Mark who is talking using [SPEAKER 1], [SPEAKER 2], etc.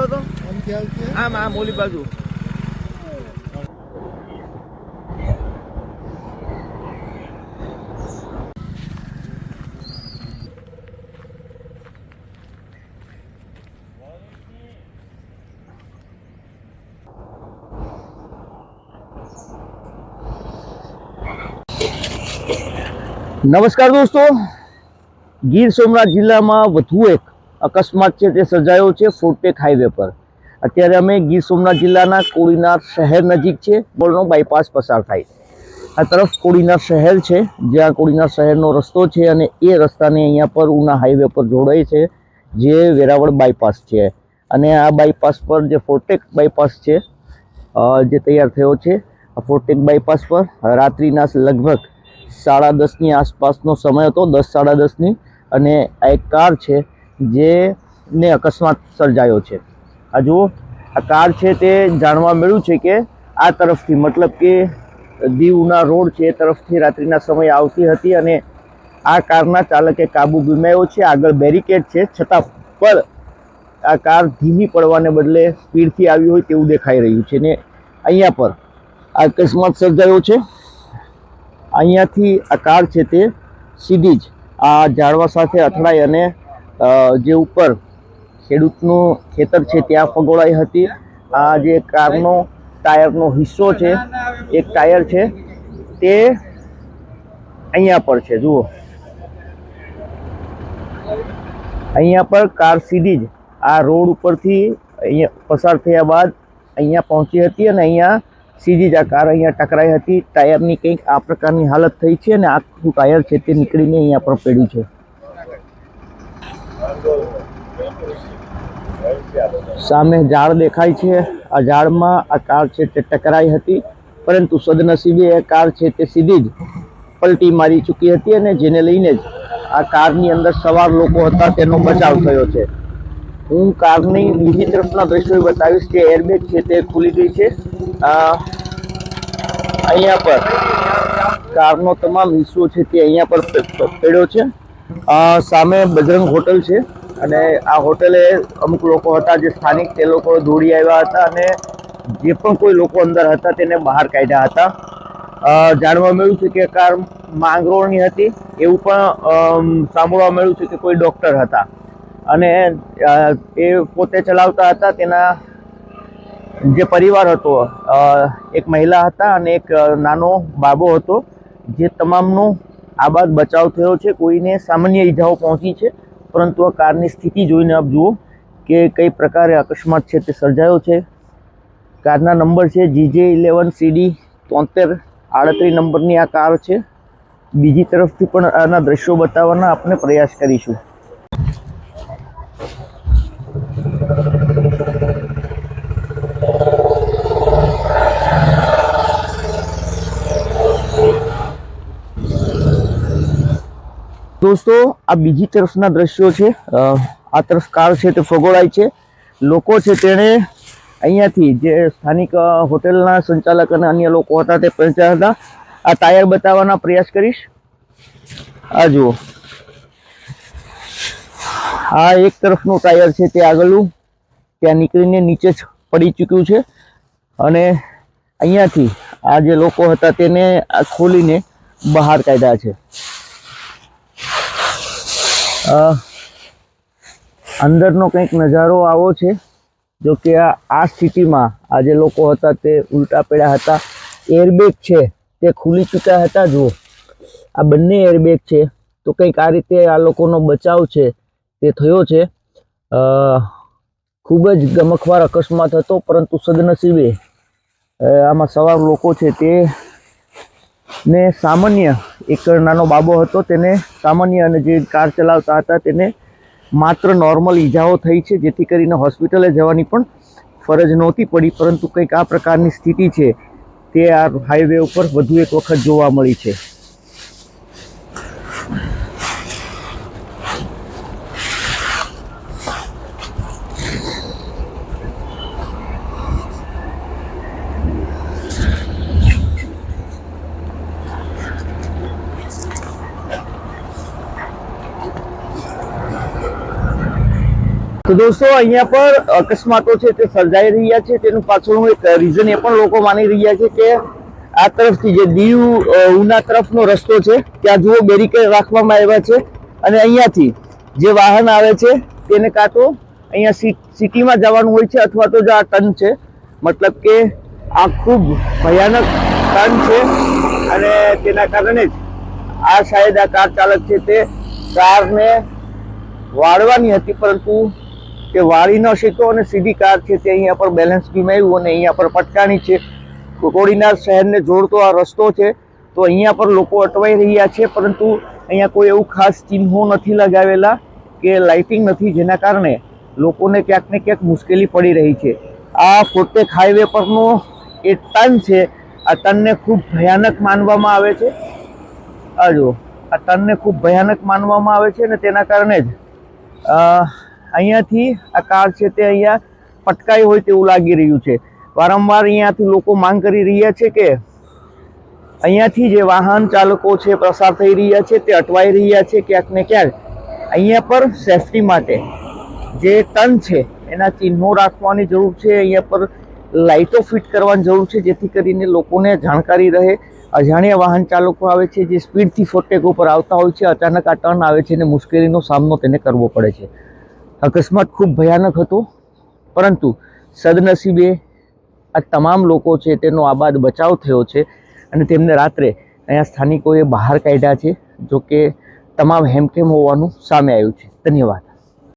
[SPEAKER 1] આવતો હતો
[SPEAKER 2] આમથી આવશે
[SPEAKER 1] આમ આમ ઓલી બાજુ. નમસ્કાર દોસ્તો. ગીર સોમનાથ જિલ્લામાં વધુ એક અકસ્માત છે તે સર્જાયો છે ફોર્ટેક હાઈવે પર. અત્યારે અમે ગીર સોમનાથ જિલ્લાના કોળીનાર શહેર નજીક છે બોલનો બાયપાસ પસાર થાય. આ તરફ કોળીનાર શહેર છે, જ્યાં કોળીનાર શહેરનો રસ્તો છે અને એ રસ્તાને અહીંયા પર ઉના હાઈવે પર જોડાય છે, જે વેરાવળ બાયપાસ છે. અને આ બાયપાસ પર જે ફોર્ટેક બાયપાસ છે જે તૈયાર થયો છે, આ ફોર્ટેક બાયપાસ પર રાત્રિના લગભગ સાડા દસની આસપાસનો સમય હતો, દસ સાડા દસની. અને આ એક કાર છે જે ને અકસ્માત સર્જાયો છે. આ જુઓ, આ કાર છે તે જાણવા મળ્યું છે કે આ તરફથી, મતલબ કે દીવના રોડ છે એ તરફથી રાત્રિના સમયે આવતી હતી અને આ કારના ચાલકે કાબુ ગુમાવ્યો છે. આગળ બેરિકેડ છે, છતાં પણ આ કાર ધીમી પડવાને બદલે સ્પીડથી આવી હોય તેવું દેખાઈ રહ્યું છે ને અહીંયા પર આ અકસ્માત સર્જાયો છે. અહીંયાથી આ કાર છે તે સીધી જ આ ઝાડવા સાથે અથડાઈ અને જે ઉપર ખેડૂતનું ખેતર છે, ત્યાં ફગોળાઈ હતી. આ જે કારનો, ટાયરનો હિસ્સો છે, એક ટાયર છે, તે અહીંયા પર છે, જુઓ. અહીંયા પર કાર સીધી જ આ રોડ ઉપરથી અહીંયા પસાર થયા બાદ અહીંયા પહોંચી હતી અને અહીંયા સીધી જ આ કાર અહીંયા ટકરાઈ હતી. ટાયરની કંઈક આ પ્રકારની હાલત થઈ છે અને આખું ટાયર છે તે નીકળીને અહીંયા પર પડ્યું છે. સામે ઝાડ દેખાય છે. આ ઝાડમાં આ કાર છે તે ટકરાઈ હતી, પરંતુ સદનસીબે એ કાર છે તે સીધી જ પલટી મારી ચૂકી હતી અને જેને લઈને જ આ કારની અંદર સવાર લોકો હતા તેનો બચાવ થયો છે. હું કારની બીજી તરફના દ્રશ્યો બતાવીશ કે એરબેગ છે તે ખુલી ગઈ છે. અહીંયા પર કારનો તમામ હિસ્સો છે તે અહીંયા પર પડ્યો છે. સામે બજરંગ હોટલ છે. અને આ હોટેલે અમુક લોકો હતા જે સ્થાનિક તે લોકો દોડી આવ્યા હતા અને જે પણ કોઈ લોકો અંદર હતા તેને બહાર કાઢ્યા હતા. જાણવા મળ્યું છે કે કાર માંગરોળની હતી એવું પણ સાંભળવા મળ્યું છે કે કોઈ ડૉક્ટર હતા. અને એ પોતે ચલાવતા હતા તેના જે પરિવાર હતો એક મહિલા હતા અને એક નાનો બાબો હતો જે તમામનો આબાદ બચાવ થયો છે. કોઈને સામાન્ય ઈજાઓ પહોંચી છે. પરંતુ આ કારની સ્થિતિ જોઈને આપ જુઓ કે કઈ પ્રકારે અકસ્માત છે તે સર્જાયો છે. કારના નંબર છે જીજે ઇલેવન સીડી તોતેર આડત્રીસ નંબરની આ કાર છે. બીજી તરફથી પણ આના દ્રશ્યો બતાવવાના આપણે પ્રયાસ કરીશું. દોસ્તો, આ બીજી તરફના દ્રશ્યો છે. આ તરફ કાર છે તે ફગોળાય છે. લોકો છે તેણે અહીંયાથી જે સ્થાનિક હોટેલના સંચાલક અને અન્ય લોકો હતા તે પહોંચ્યા હતા. આ ટાયર બતાવવાના પ્રયાસ કરીશ. આ જુઓ. આ એક તરફનું ટાયર છે તે આગળનું ત્યાં નીકળીને નીચે જ પડી ચૂક્યું છે. અને અહીંયાથી આ જે લોકો હતા તેને આ ખોલીને બહાર કાઢ્યા છે. અંદરનો કંઈક નજારો આવો છે, જો કે આ આ સ્થિતિમાં આ જે લોકો હતા તે ઉલટા પડ્યા હતા. એરબેગ છે, તે ખુલી ચૂક્યા હતા, જુઓ. આ બંને એરબેગ છે, તો કંઈક આ રીતે આ લોકોનો બચાવ છે, તે થયો છે. ખૂબ જ ગમખવાર અકસ્માત હતો, પરંતુ સદનસીબે આમાં સવાર લોકો છે તે ને સામાન્ય એક નાનો બાબો હતો, તેને સામાન્ય અને જે કાર ચલાવતા હતા તેને માત્ર નોર્મલ ઈજાઓ થઈ છે, જેથી કરીને હોસ્પિટલે જવાની પણ ફરજ નહોતી પડી, પરંતુ કંઈક આ પ્રકારની સ્થિતિ છે, તે આ હાઈવે ઉપર વધુ એક વખત જોવા મળી છે. તો દોસ્તો, અહીંયા પર અકસ્માતો છે તે સર્જાઈ રહ્યા છે. તેનું પાછળનું એક રીઝન એ પણ લોકો માની રહ્યા છે કે આ તરફથી જે દીવ ઉના તરફનો રસ્તો છે, ત્યાં જુઓ બેરિકેડ રાખવામાં આવ્યા છે. અને અહીંયાથી જે વાહન આવે છે, તેને કાં તો અહીંયા સિટીમાં જવાનું હોય છે અથવા તો જે આ ટન છે. મતલબ કે આ ખૂબ ભયાનક ટન છે અને તેના કારણે જ આ શાયદ આ કાર ચાલક છે તે કારને વાળવાની હતી, પરંતુ તે વાળી ન શક્યો અને સીધી કાર છે તે અહીંયા પર બેલેન્સ ગુમાવ્યું અને અહીંયા પર પટકાણી છે. કોડીનાર શહેરને જોડતો આ રસ્તો છે. તો અહીંયા પર લોકો અટવાઈ રહ્યા છે, પરંતુ અહીંયા કોઈ એવું ખાસ ચિહ્નો નથી લગાવેલા કે લાઇટિંગ નથી, જેના કારણે લોકોને ક્યાંક ને ક્યાંક મુશ્કેલી પડી રહી છે. આ ફોટેક હાઈવે પરનો એ ટર્ન છે. આ ટનને ખૂબ ભયાનક માનવામાં આવે છે. આ જુઓ, આ ટર્નને ખૂબ ભયાનક માનવામાં આવે છે અને તેના કારણે જ અહીંયાથી આ કાર છે તે અહીંયા પટકાઈ હોય તેવું લાગી રહ્યું છે. વારંવાર અહીંયાથી લોકો માંગ કરી રહ્યા છે કે અહીંયાથી જે વાહન ચાલકો છે પસાર થઈ રહ્યા છે તે અટવાઈ રહ્યા છે ક્યાંક ને ક્યાંક. અહીંયા પર સેફટી માટે જે ટન છે એના ચિહ્નો રાખવાની જરૂર છે. અહીંયા પર લાઇટો ફિટ કરવાની જરૂર છે જેથી કરીને લોકોને જાણકારી રહે. અજાણ્યા વાહન ચાલકો આવે છે જે સ્પીડથી ફોટેક ઉપર આવતા હોય છે. અચાનક આ ટર્ન આવે છે અને મુશ્કેલીનો સામનો તેને કરવો પડે છે. અકસ્માત ખૂબ ભયાનક હતો, પરંતુ સદનસીબે આ તમામ લોકો છે તેનો આબાદ બચાવ થયો છે અને તેમને રાત્રે અહીંયા સ્થાનિકોએ બહાર કાઢ્યા છે જો કે તમામ હેમખેમ હોવાનું સામે આવ્યું છે. ધન્યવાદ.